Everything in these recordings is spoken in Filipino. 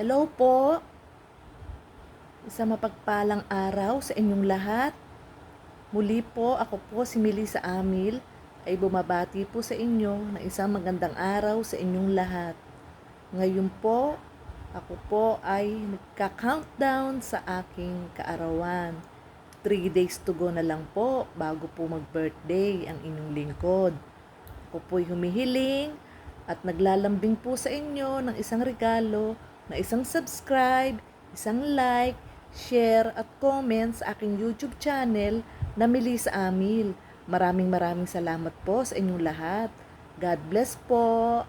Hello po. Isang mapagpalang araw sa inyong lahat. Muli po, ako po si Melissa Amil ay bumabati po sa inyo ng isang magandang araw sa inyong lahat. Ngayon po, ako po ay nagka-countdown sa aking kaarawan. Three days to go na lang po bago po mag-birthday ang inyong lingkod. Ako po'y humihiling at naglalambing po sa inyo ng isang regalo na isang subscribe, isang like, share at comment sa aking YouTube channel na Melissa Amil. Maraming maraming salamat po sa inyong lahat. God bless po.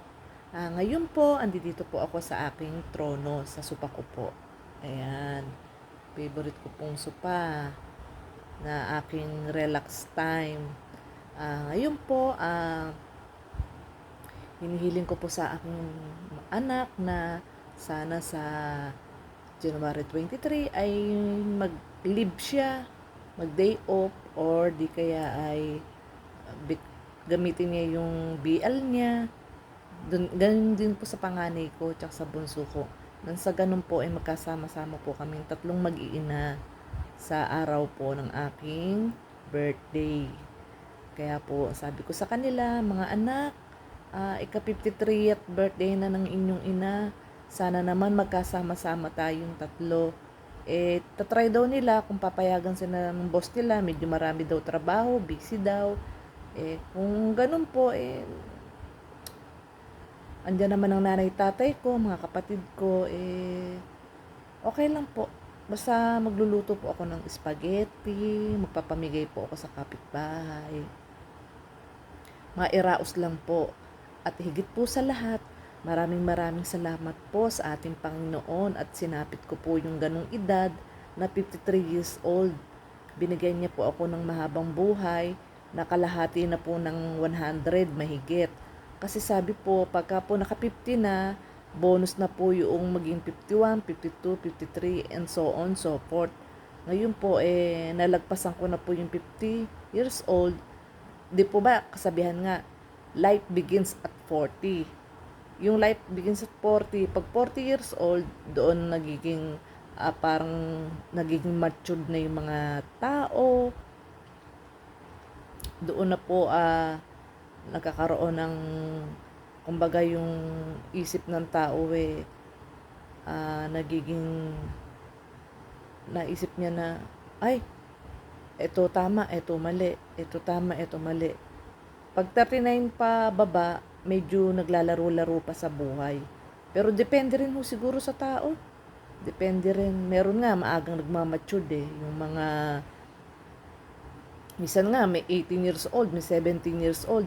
Ah, ngayon po, andito po ako sa aking trono, sa supa ko po. Ayan. Favorite ko pong supa na aking relax time. Ah, ngayon po, ah, hinihiling ko po sa aking anak na sana sa January 23 ay mag-leave siya, mag-day off, or di kaya ay uh, bit- gamitin niya yung BL niya. Dun, ganun din po sa panganay ko, tsaka sa bunso ko. Nang sa ganun po ay magkasama-sama po kaming tatlong mag-iina sa araw po ng aking birthday. Kaya po, sabi ko sa kanila, mga anak, ah, ika-53th birthday na ng inyong ina. Sana naman magkasama-sama tayong tatlo. Eh, tatry daw nila kung papayagan sila ng boss nila. Medyo marami daw trabaho, busy daw. Eh, kung ganun po, eh, andyan naman ang nanay tatay ko, mga kapatid ko, eh, okay lang po. Basta magluluto po ako ng spaghetti, magpapamigay po ako sa kapitbahay. Mga iraos lang po. At higit po sa lahat, maraming maraming salamat po sa ating Panginoon at sinapit ko po yung ganong edad na 53 years old. Binigay niya po ako ng mahabang buhay, nakalahati na po ng 100 mahigit. Kasi sabi po, pagka po naka 50 na, bonus na po yung maging 51, 52, 53, and so on, so forth. Ngayon po, eh, nalagpasan ko na po yung 50 years old. Di po ba, kasabihan nga, life begins at 40. Yung life begins at 40, pag 40 years old, doon nagiging, ah, parang nagiging matured na yung mga tao. Doon na po, ah, nagkakaroon ng kumbaga yung isip ng tao eh ah, nagiging naisip niya na ay eto tama, eto mali, eto tama, eto mali. Pag 39 pa baba, medyo naglalaro-laro pa sa buhay. Pero depende rin ho siguro sa tao. Depende rin. Meron nga maagang nagmamature eh. Yung mga Minsan nga may 18 years old, may 17 years old.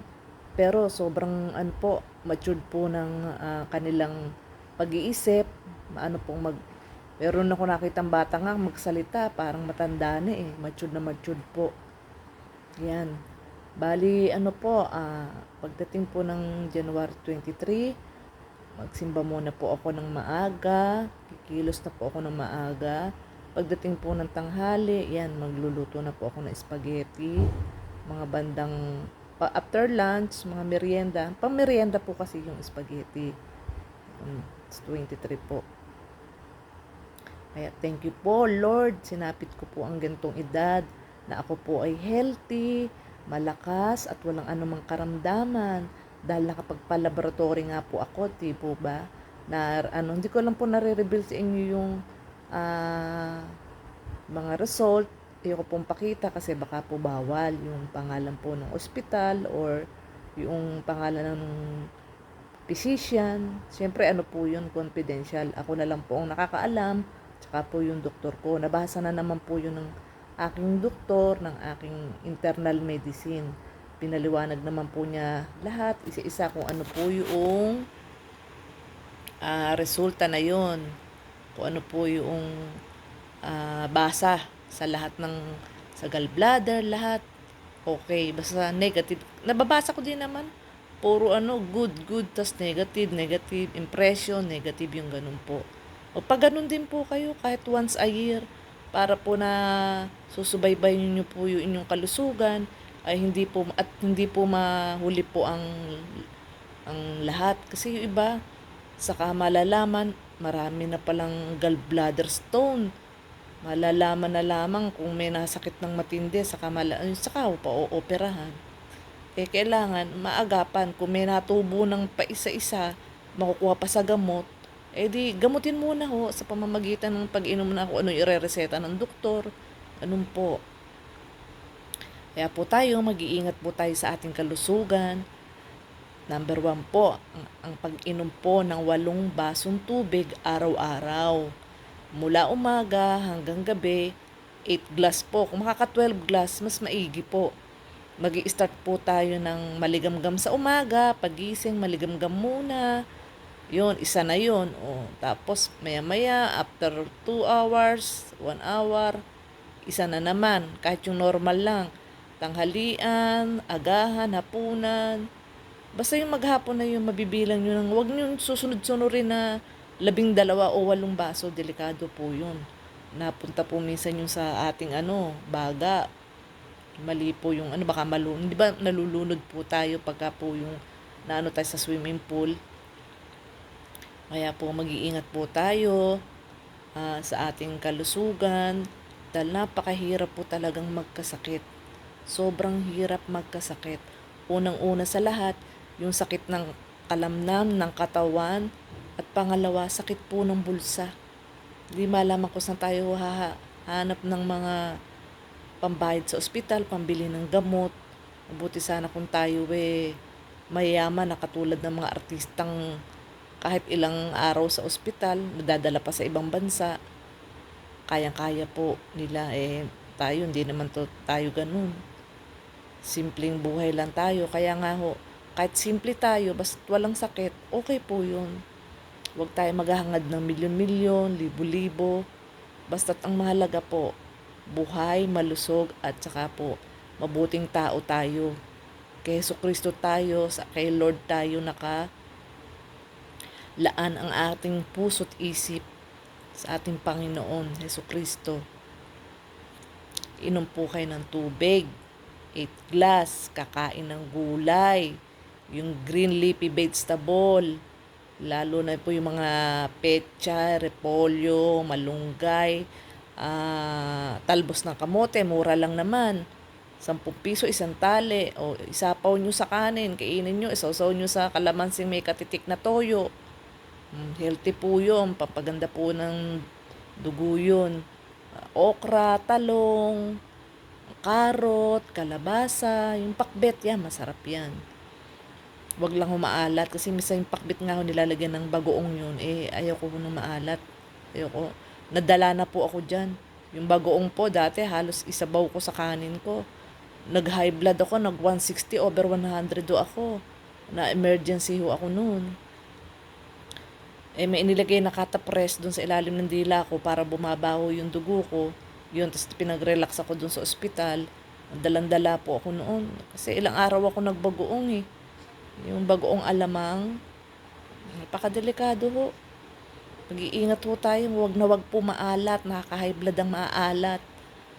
Pero sobrang ano po, matured po ng ah, kanilang pag-iisip. Ano pong mag Meron ako nakitang bata nga magsalita, parang matanda na eh. Matured na matured po. Yan. Bali, ano po, ah, pagdating po ng January 23, magsimba muna po ako ng maaga. Kikilos na po ako ng maaga. Pagdating po ng tanghali, yan, magluluto na po ako ng spaghetti. Mga bandang, after lunch, mga merienda. Pang merienda po kasi yung spaghetti. Um, it's 23 po. Kaya thank you po, Lord. Sinapit ko po ang gantong edad na ako po ay healthy, malakas at walang anumang karamdaman. Dahil nakapagpa-laboratory nga po ako, di po ba? Na, ano, hindi ko lang po nare-reveal sa inyo yung ah, mga result. Ayoko pong pakita kasi baka po bawal yung pangalan po ng ospital or yung pangalan ng physician. Siyempre, ano po yun, confidential. Ako na lang po ang nakakaalam Tsaka po yung doktor ko. Nabasa na naman po yun ng aking doktor, ng aking internal medicine. Pinaliwanag naman po niya lahat, isa-isa kung ano po yung ah, resulta na yon Kung ano po yung ah, basa sa lahat ng sa gallbladder, lahat. Okay, basta negative. Nababasa ko din naman. Puro ano, good, good, tas negative, negative, impression, negative yung ganun po. O pag ganun din po kayo, kahit once a year, para po na susubaybay niyo po yung inyong kalusugan, ay hindi po, at hindi po mahuli po ang, ang lahat. Kasi yung iba, saka malalaman, marami na palang gallbladder stone. Malalaman na lamang kung may nasakit ng matindi sa kamala, ay, saka pa ooperahan. Eh, kailangan maagapan kung may natubo ng paisa-isa, makukuha pa sa gamot, eh di gamutin muna ho sa pamamagitan ng pag-inom na kung ano ire-reseta ng doktor. Ganun po. Kaya po tayo, mag-iingat po tayo sa ating kalusugan. Number one po, ang, ang pag-inom po ng walong basong tubig araw-araw. Mula umaga hanggang gabi, 8 glass po. Kung makaka 12 glass, mas maigi po. mag start po tayo ng maligamgam sa umaga, pagising, maligamgam muna. Yun, isa na yun. O, tapos, maya-maya, after 2 hours, 1 hour, isa na naman. Kahit yung normal lang. Tanghalian, agahan, hapunan. Basta yung maghapon na yung mabibilang nyo ng, huwag nyo susunod-sunurin na labing dalawa o walong baso. Delikado po yun. Napunta po minsan yung sa ating ano, baga. Mali po yung ano, baka malunod. Di ba nalulunod po tayo pagka po yung naano tayo sa swimming pool. Kaya po mag-iingat po tayo uh, sa ating kalusugan dahil napakahirap po talagang magkasakit. Sobrang hirap magkasakit. Unang-una sa lahat, yung sakit ng kalamnam ng katawan at pangalawa, sakit po ng bulsa. Hindi malaman kung saan tayo hahanap ng mga pambayad sa ospital, pambili ng gamot. Mabuti sana kung tayo eh mayaman na katulad ng mga artistang kahit ilang araw sa ospital, nadadala pa sa ibang bansa, kayang-kaya po nila. Eh, tayo, hindi naman to, tayo ganun. Simpleng buhay lang tayo. Kaya nga ho, kahit simple tayo, basta walang sakit, okay po yun. Huwag tayo maghahangad ng milyon-milyon, libo-libo. Basta't ang mahalaga po, buhay, malusog, at saka po, mabuting tao tayo. Kay Kristo tayo, sa kay Lord tayo naka laan ang ating puso't isip sa ating Panginoon, Heso Kristo. Inom po kayo ng tubig, 8 glass, kakain ng gulay, yung green leafy vegetable, lalo na po yung mga pecha, repolyo, malunggay, uh, talbos ng kamote, mura lang naman. 10 piso isang tali o isapaw nyo sa kanin, kainin nyo, isawsaw nyo sa kalamansing may katitik na toyo healthy po yun. Papaganda po ng dugo yun. Okra, talong, karot, kalabasa, yung pakbet, yan, masarap yan. Huwag lang humaalat kasi minsan yung pakbet nga ako nilalagyan ng bagoong yun. Eh, ayaw ko nung maalat. Ayaw ko. Nadala na po ako dyan. Yung bagoong po, dati halos isabaw ko sa kanin ko. Nag-high blood ako, nag 160 over 100 do ako. Na emergency ho ako noon eh may inilagay na katapress doon sa ilalim ng dila ko para bumabaho yung dugo ko. Yun, tapos pinag-relax ako doon sa ospital. Dalandala po ako noon. Kasi ilang araw ako nagbagoong eh. Yung bagoong alamang. Napakadelikado ho. Mag-iingat ho tayo. Huwag na wag po maalat. Nakaka-high blood ang maaalat.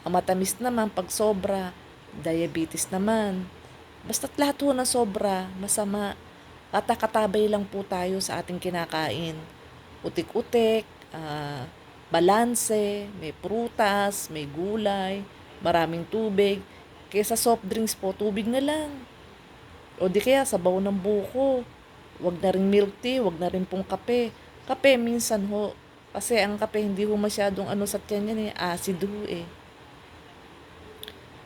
Ang matamis naman pag sobra. Diabetes naman. Basta't lahat ho na sobra, masama. Katakatabay lang po tayo sa ating kinakain. Utik-utik, uh, balanse, may prutas, may gulay, maraming tubig. Kaysa soft drinks po, tubig na lang. O di kaya sabaw ng buko. Wag na rin milk tea, wag na rin pong kape. Kape minsan ho. Kasi ang kape hindi ho masyadong ano sa tiyan yan eh, acid ho eh.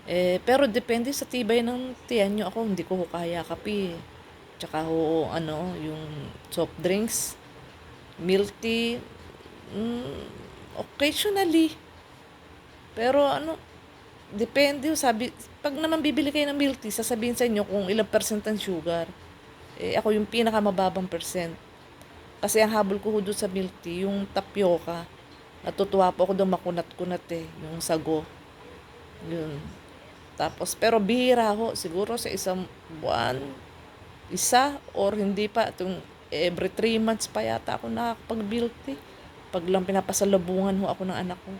Eh, pero depende sa tibay ng tiyan nyo. Ako, hindi ko ho kaya kape eh. Tsaka ho, ano, yung soft drinks, milk tea, mm, occasionally. Pero ano, depende, sabi, pag naman bibili kayo ng milk tea, sasabihin sa inyo kung ilang percent ang sugar. Eh, ako yung pinakamababang percent. Kasi ang habol ko doon sa milk tea, yung tapioca. Natutuwa po ako doon makunat-kunat eh, yung sago. Yun. Tapos, pero bihira ho, siguro sa isang buwan, isa or hindi pa itong every 3 months pa yata ako nakakapag-build eh. Pag lang pinapasalubungan ho ako ng anak ko.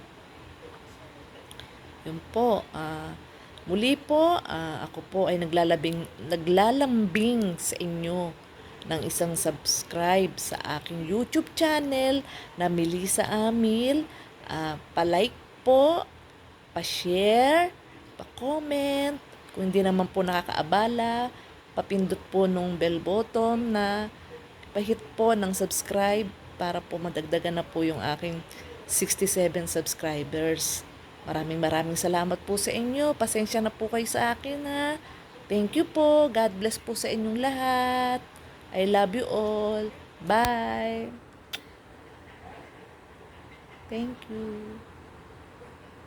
Yun po. Uh, muli po, uh, ako po ay naglalabing, naglalambing sa inyo ng isang subscribe sa aking YouTube channel na Melissa Amil. Ah, pa-like po, pa-share, pa-comment. Kung hindi naman po nakakaabala, papindot po nung bell button na pahit po ng subscribe para po madagdagan na po yung aking 67 subscribers. Maraming maraming salamat po sa inyo. Pasensya na po kayo sa akin ha. Thank you po. God bless po sa inyong lahat. I love you all. Bye. Thank you.